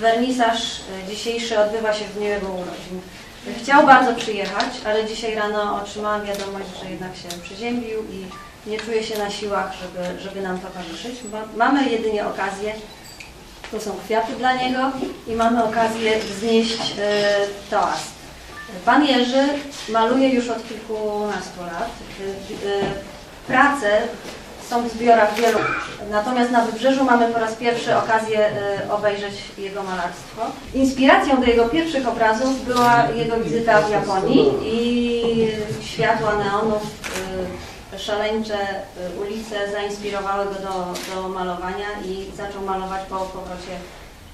wernisaż e, dzisiejszy odbywa się w dniu jego urodzin. Chciał bardzo przyjechać, ale dzisiaj rano otrzymałam wiadomość, że jednak się przeziębił i nie czuje się na siłach, żeby, żeby nam towarzyszyć. Ma- Mamy jedynie okazję, to są kwiaty dla niego i mamy okazję wznieść e, toast. Pan Jerzy maluje już od kilkunastu lat. E, Prace są w zbiorach wielu. Natomiast na Wybrzeżu mamy po raz pierwszy okazję e, obejrzeć jego malarstwo. Inspiracją do jego pierwszych obrazów była jego wizyta w Japonii i światła neonów, e, szaleńcze e, ulice zainspirowały go do, do malowania i zaczął malować po powrocie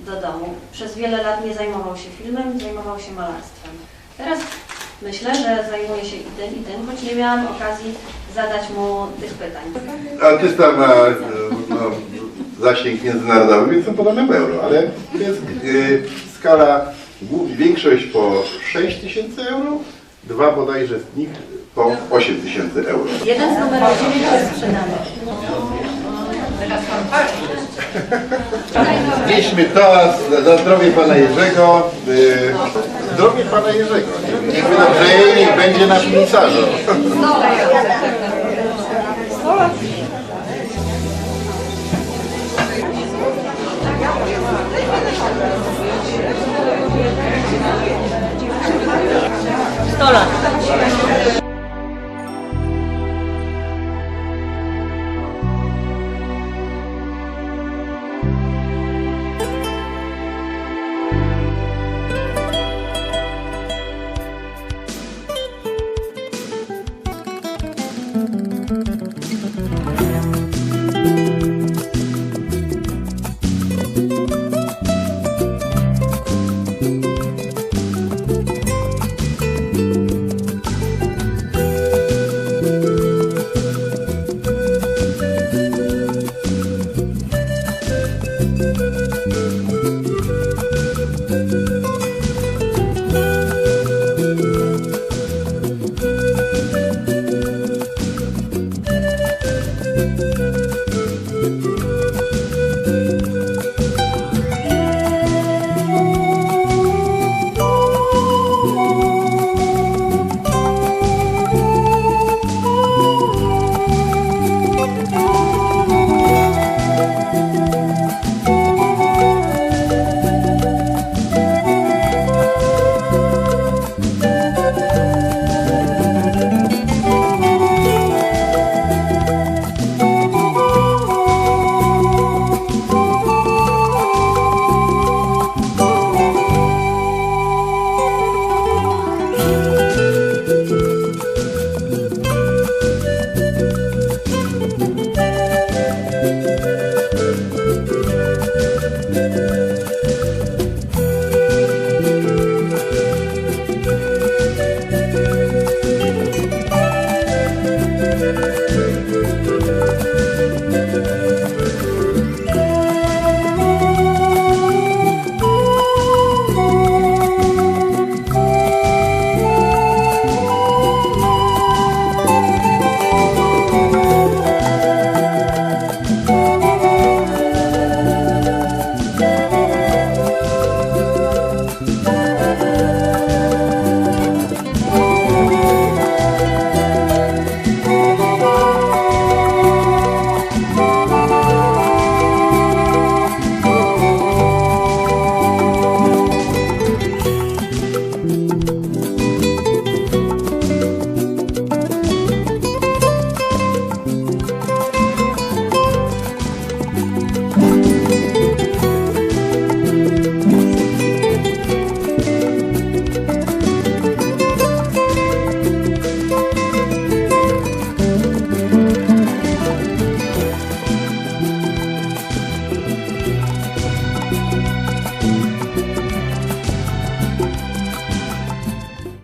do domu. Przez wiele lat nie zajmował się filmem, zajmował się malarstwem. Teraz myślę, że zajmuje się i tym, i tym, choć nie miałam okazji zadać mu tych pytań. Artysta ma e, no, zasięg międzynarodowy, więc są podane w euro, ale jest e, skala, większość po 6 tysięcy euro, dwa bodajże z nich po 8 tysięcy euro. Jeden z numerów 9 jest sprzedany. Mieliśmy toast za zdrowie Pana Jerzego, e, zdrowie Pana Jerzego, niech wydobrzej, niech będzie nasz pisarzu.